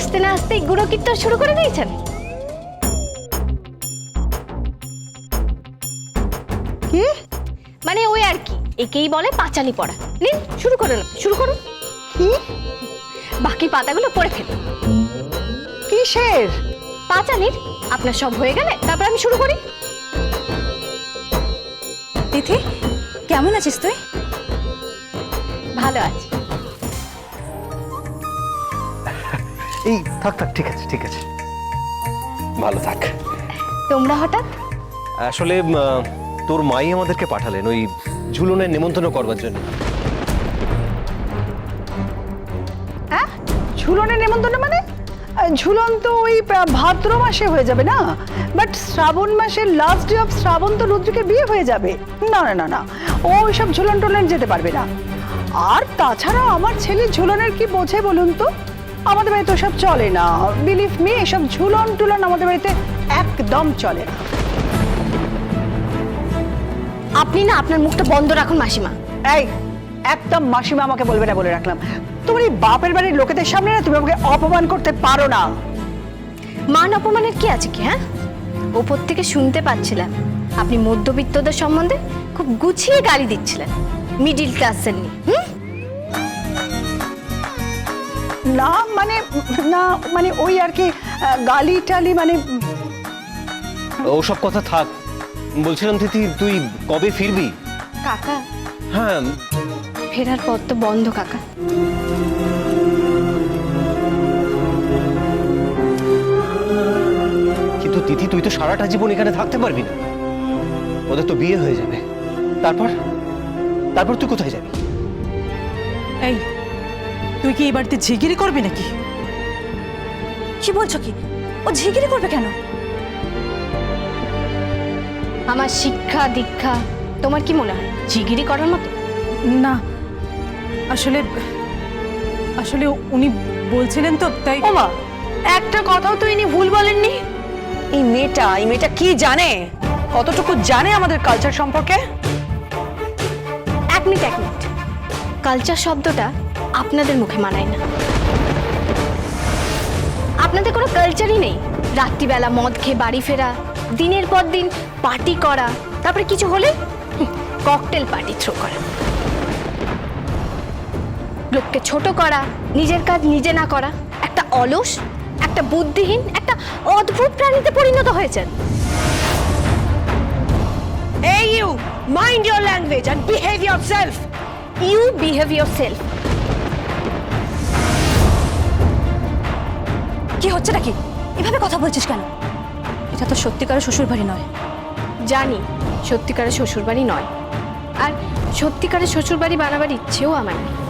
আসতে না আসতে গুঁড়ো কীর্তন শুরু করে দিয়েছেন? কি? মানে ওই আর কি একেই বলে পাঁচালি পড়া। নিন শুরু করুন শুরু করুন। কি? বাকি পাতাগুলো পড়ে ফেলুন। কিসের? পাঁচালির আপনার সব হয়ে গেলে তারপর আমি শুরু করি। তিথি কেমন আছিস তুই? ভালো আছে। এই থাক থাক ঠিক আছে ঠিক আছে। ভালো থাক। তোমরা হঠাৎ? আসলে তোর মাই আমাদেরকে পাঠালেন ওই ঝুলনের নেমন্তন্ন করবার জন্য। হ্যাঁ? ঝুলনের নেমন্তন্ন মানে? ঝুলন তো ওই ভাদ্র মাসে হয়ে যাবে না? বাট শ্রাবণ মাসের লাস্ট ডে অফ শ্রাবণ তো রুদ্রিকে বিয়ে হয়ে যাবে। না না না না। ও ওইসব ঝুলন টুলন যেতে পারবে না। আর তাছাড়া আমার ছেলে ঝুলনের কি বোঝে বলুন তো? আমাদের বাড়িতে ওসব চলে না। বিলিভ মি এসব ঝুলন টুলন আমাদের বাড়িতে একদম চলে না। আপনি না আপনার মুখটা বন্ধ রাখুন মাসিমা। এই একদম মাসিমা আমাকে বলবে না বলে রাখলাম। তোমার এই বাপের বাড়ির লোকেদের সামনে না তুমি আমাকে অপমান করতে পারো না। মান অপমানের কি আছে কি হ্যাঁ? ওপর থেকে শুনতে পাচ্ছিলাম। আপনি মধ্যবিত্তদের সম্বন্ধে খুব গুছিয়ে গালি দিচ্ছিলেন। মিডিল ক্লাসের নিয়ে হুম? না মানে না মানে ওই আর কি গালি টালি মানে ওসব কথা থাক। বলছিলাম তিথি তুই কবে ফিরবি? কাকা। হ্যাঁ। ফেরার পথ তো বন্ধ কাকা। কিন্তু তিথি তুই তো সারাটা জীবন এখানে থাকতে পারবি না। ওদের তো বিয়ে হয়ে যাবে। তারপর? তারপর তুই কোথায় যাবি? এই তুই কি এই বাড়িতে ঝিগিরি করবি নাকি? কি বলছো কি? ও ঝিগিরি করবে কেন? আমার শিক্ষা দীক্ষা তোমার কি মনে হয়? জিগিরি করার মতো? না আসলে আসলে উনি বলছিলেন তো তাই ওমা একটা কথাও তো ইনি ভুল বলেননি। এই মেয়েটা এই মেয়েটা কি জানে? কতটুকু জানে আমাদের কালচার সম্পর্কে? এক মিনিট এক মিনিট। কালচার শব্দটা আপনাদের মুখে মানায় না। আপনাদের কোনো কালচারই নেই। রাত্রিবেলা মদ খেয়ে বাড়ি ফেরা, দিনের পর দিন পার্টি করা, তারপরে কিছু হলে ককটেল পার্টি থ্রো করা। লোককে ছোট করা, নিজের কাজ নিজে না করা, একটা অলস, একটা বুদ্ধিহীন, একটা অদ্ভুত প্রাণীতে পরিণত হয়েছেন। এই you mind your language and behave yourself you behave yourself কি হচ্ছে নাকি এভাবে কথা বলছিস কেন? এটা তো সত্যিকারের শ্বশুর বাড়ি নয়। জানি, সত্যিকারের শ্বশুরবাড়ি নয়। আর সত্যিকারের শ্বশুরবাড়ি বানাবার ইচ্ছেও আমার নেই।